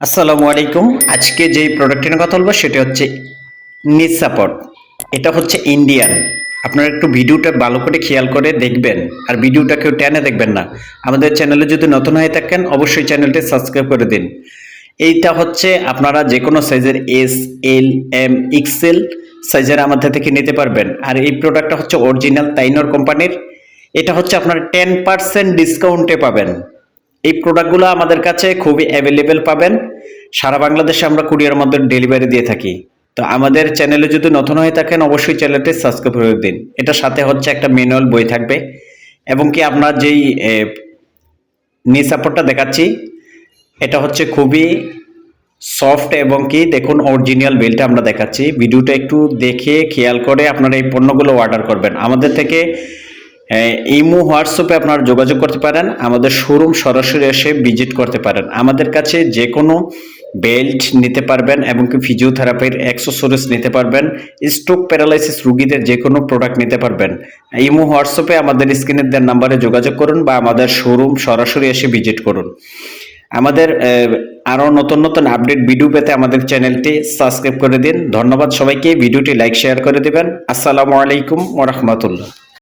আসসালামু আলাইকুম। আজকে যে প্রোডাক্টের কথা বলব সেটা হচ্ছে নিজ সাপোর্ট এটা হচ্ছে ইন্ডিয়ান আপনারা একটু ভিডিওটা ভালো করে খেয়াল করে দেখবেন আর ভিডিওটা কেউ টেনে দেখবেন না। আমাদের চ্যানেলে যদি নতুন হয়ে থাকেন, অবশ্যই চ্যানেলটি সাবস্ক্রাইব করে দিন। এইটা হচ্ছে আপনারা যে কোনো সাইজের এস এল এম এক্সেল সাইজের আমাদের থেকে নিতে পারবেন। আর এই প্রোডাক্টটা হচ্ছে অরিজিনাল তাইনর কোম্পানির। এটা হচ্ছে আপনারা টেন পার্সেন্ট ডিসকাউন্টে পাবেন। এই প্রোডাক্টগুলো আমাদের কাছে খুবই অ্যাভেলেবেল পাবেন। সারা বাংলাদেশে আমরা কুরিয়ার মধ্যে ডেলিভারি দিয়ে থাকি। তো আমাদের চ্যানেলে যদি নতুন হয়ে থাকেন, অবশ্যই চ্যানেলটি সাবস্ক্রাইব করে দিন। এটা সাথে হচ্ছে একটা ম্যানুয়াল বই থাকবে। এবং কি আপনার যেই নি সাপোর্টটা দেখাচ্ছি, এটা হচ্ছে খুবই সফট এবং কি, দেখুন অরিজিনাল বিলটা আমরা দেখাচ্ছি। ভিডিওটা একটু দেখে খেয়াল করে আপনারা এই পণ্যগুলো অর্ডার করবেন। আমাদের থেকে ইমো হোয়াটসঅ্যাপে আপনারা যোগাযোগ করতে পারেন, আমাদের শোরুম সরাসরি এসে ভিজিট করতে পারেন। আমাদের কাছে যে কোনো বেল্ট নিতে পারবেন এবং কি ফিজিওথেরাপির অ্যাক্সেসরিজ নিতে পারবেন স্ট্রোক প্যারালাইসিস রুগীদের যে কোনো প্রোডাক্ট নিতে পারবেন। ইমো হোয়াটসঅ্যাপে আমাদের স্ক্রিনের দেওয়ার নাম্বারে যোগাযোগ করুন বা আমাদের শোরুম সরাসরি এসে ভিজিট করুন। আমাদের আরও নতুন নতুন আপডেট ভিডিও পেতে আমাদের চ্যানেলটি সাবস্ক্রাইব করে দিন। ধন্যবাদ সবাইকে। ভিডিওটি লাইক শেয়ার করে দেবেন। আসসালামু আলাইকুম ওরহমতুল্লাহ